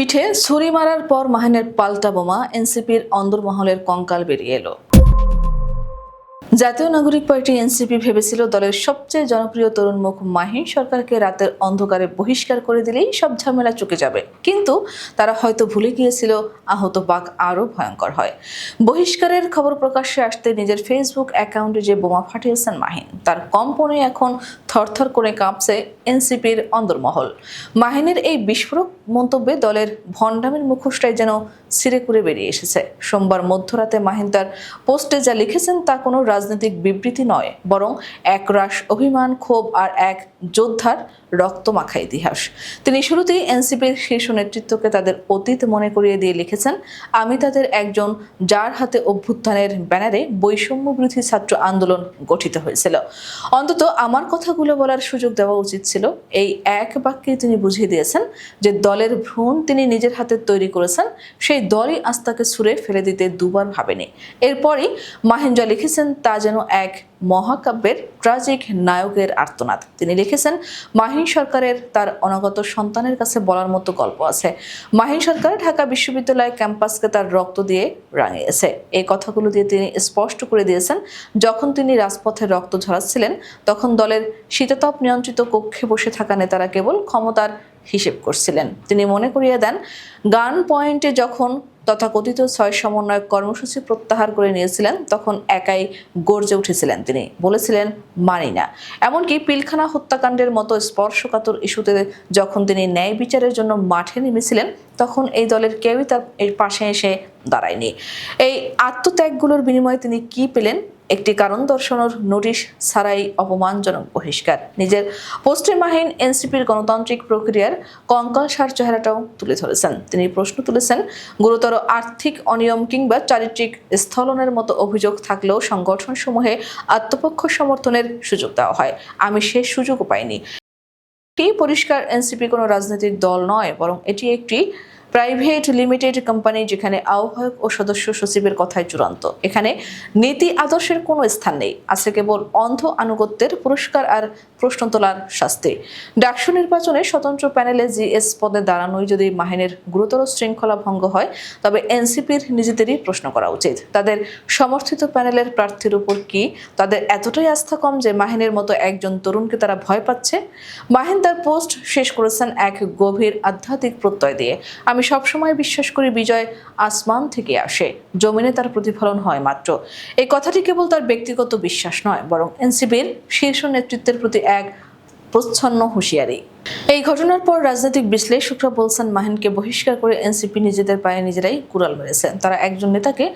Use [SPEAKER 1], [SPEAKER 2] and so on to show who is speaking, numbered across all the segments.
[SPEAKER 1] পিঠে ছুরি মারার পর মাহিনের পাল্টা বোমা এনসিপির অন্দরমহলের কঙ্কাল বেরিয়ে এলো। জাতীয় নাগরিক পার্টি এনসিপি ভেবেছিল দলের সবচেয়ে জনপ্রিয় তরুণ মুখ মাহিন সরকারকে রাতের অন্ধকারে বহিষ্কার করে দিলেই সব ঝামেলা চুকে যাবে। কিন্তু তারা হয়তো ভুলে গিয়েছিল, আহত বাঘ আরও ভয়ঙ্কর হয়। বহিষ্কারের খবর প্রকাশ্যে আসতে নিজের ফেসবুক অ্যাকাউন্টে যে বোমা ফাটিয়েছেন মাহিন, তার কম্পনে এখন থরথর করে কাঁপছে এনসিপির অন্দরমহল। মাহিনের এই বিস্ফোরক মন্তব্যে দলের ভণ্ডামির মুখোশটাই যেন সিরে করে বেরিয়ে এসেছে। সোমবার মধ্যরাতে মাহিন তার পোস্টে যা লিখেছেন তা কোনো রাজনৈতিক বিবৃতি নয়, বরং একরাশ অভিমান, ক্ষোভ আর এক যোদ্ধার রক্তমাখা ইতিহাস। তিনি শুরুতেই এনসিপির শীর্ষ নেতৃত্বকে তাদের অতীত মনে করিয়ে দিয়ে লিখেছেন, আমি তাদের একজন যার হাতে অভ্যুত্থানের ব্যানারে বৈষম্য বিরোধী ছাত্র আন্দোলন গঠিত হয়েছিল। অন্তত আমার কথাগুলো বলার সুযোগ দেওয়া উচিত ছিল। এই এক বাক্যে তিনি বুঝিয়ে দিয়েছেন যে দলের ভ্রূণ তিনি নিজের হাতে তৈরি করেছেন, সেই দলই আস্তাকে ছুঁড়ে ফেলে দিতে দুবার ভাবেনি। এরপরই মাহেন্দ্রা লিখেছেন তা যেন এক মহাকাব্যের ট্রাজিক নায়কের আর্তনাদ। তিনি লিখেছেন, মাহিন সরকারের তার অনাগত সন্তানের কাছে বলার মতো গল্প আছে। মাহিন সরকার ঢাকা বিশ্ববিদ্যালয় ক্যাম্পাসকে তার রক্ত দিয়ে রাঙিয়েছে। এই কথাগুলো দিয়ে তিনি স্পষ্ট করে দিয়েছেন, যখন তিনি রাজপথে রক্ত ঝরাচ্ছিলেন, তখন দলের শীততাপ নিয়ন্ত্রিত কক্ষে বসে থাকা নেতারা কেবল ক্ষমতার হিসেব করছিলেন। তিনি মনে করিয়ে দেন, গান পয়েন্টে যখন তথাকথিত ছয় সমন্বয় কর্মসূচি প্রত্যাহার করে নিয়েছিলেন, তখন একাই গর্জে উঠেছিলেন তিনি। বলেছিলেন, মানি না। এমনকি পিলখানা হত্যাকাণ্ডের মতো স্পর্শকাতর ইস্যুতে যখন তিনি ন্যায় বিচারের জন্য মাঠে নেমেছিলেন, তখন এই দলের কেউই তার এর পাশে এসে দাঁড়ায়নি। এই আত্মত্যাগগুলোর বিনিময়ে তিনি কি পেলেন? একটি কারণ দর্শানোর নোটিশ ছাড়াই অপমানজনক বহিষ্কার। নিজের পোস্টে মাহিন এনসিপির গণতান্ত্রিক প্রক্রিয়ার কঙ্কালসার চেহারাটাও তুলে ধরেছেন। তিনি প্রশ্ন তুলেছেন, গুরুতর আর্থিক অনিয়ম কিংবা চারিত্রিক স্থলনের মতো অভিযোগ থাকলেও সংগঠন সমূহে আত্মপক্ষ সমর্থনের সুযোগ দেওয়া হয়। আমি সে সুযোগও পাইনি। এটি পরিষ্কার এনসিপি কোনো রাজনৈতিক দল নয়, বরং এটি একটি প্রাইভেট লিমিটেড কোম্পানি যেখানে আহ্বায়ক ও সদস্য সচিবের কথাই চূড়ান্ত। এখানে নীতি আদর্শের কোনো স্থান নেই। আছে কেবল অন্ধ আনুগত্যের পুরস্কার আর প্রশ্ন তোলার শাস্তি। ডাকসু নির্বাচনে স্বতন্ত্র প্যানেলে জিএস পদে দাঁড়ানোই যদি মাহিনের গুরুতর শৃঙ্খলা ভঙ্গ হয়, তবে এনসিপির নিজেদেরই প্রশ্ন করা উচিত। তাদের সমর্থিত প্যানেলের প্রার্থীর উপর কি তাদের এতটাই আস্থা কম যে মাহিনের মতো একজন তরুণকে তারা ভয় পাচ্ছে? মাহিন তার পোস্ট শেষ করেছেন এক গভীর আধ্যাত্মিক প্রত্যয় দিয়ে। আমি সবসময় বিশ্বাস করি বিজয় আসমান থেকে আসে। জমিনে তার প্রতিফলন হয় মাত্র। এই কথাটি কেবল তার ব্যক্তিগত বিশ্বাস নয়, বরং এনসিপির শীর্ষ নেতৃত্বের প্রতি এক প্রচ্ছন্ন হুঁশিয়ারি। এই ঘটনার পর রাজনৈতিক বিশ্লেষকরা বলছেন, মাহিনকে বহিষ্কার করে এনসিপি নিজেদের পায়ে নিজেরাই কুড়াল মেরেছে। তারা একজন নেতাকে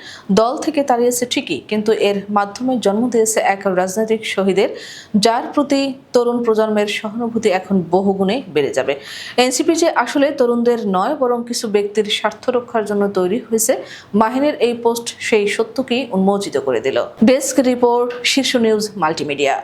[SPEAKER 1] দল থেকে তাড়িয়েছে ঠিকই, কিন্তু এর মাধ্যমে জন্ম দিয়েছে এক রাজনৈতিক শহীদের, যার প্রতি তরুণ প্রজন্মের সহানুভূতি এখন বহুগুণে বেড়ে যাবে। এনসিপি যে আসলে তরুণদের নয়, বরং কিছু ব্যক্তির স্বার্থ রক্ষার জন্য তৈরি হয়েছে, মাহিনের এই পোস্ট সেই সত্যকেই উন্মোচিত করে দিল। Desk report, Shirsha news, multimedia.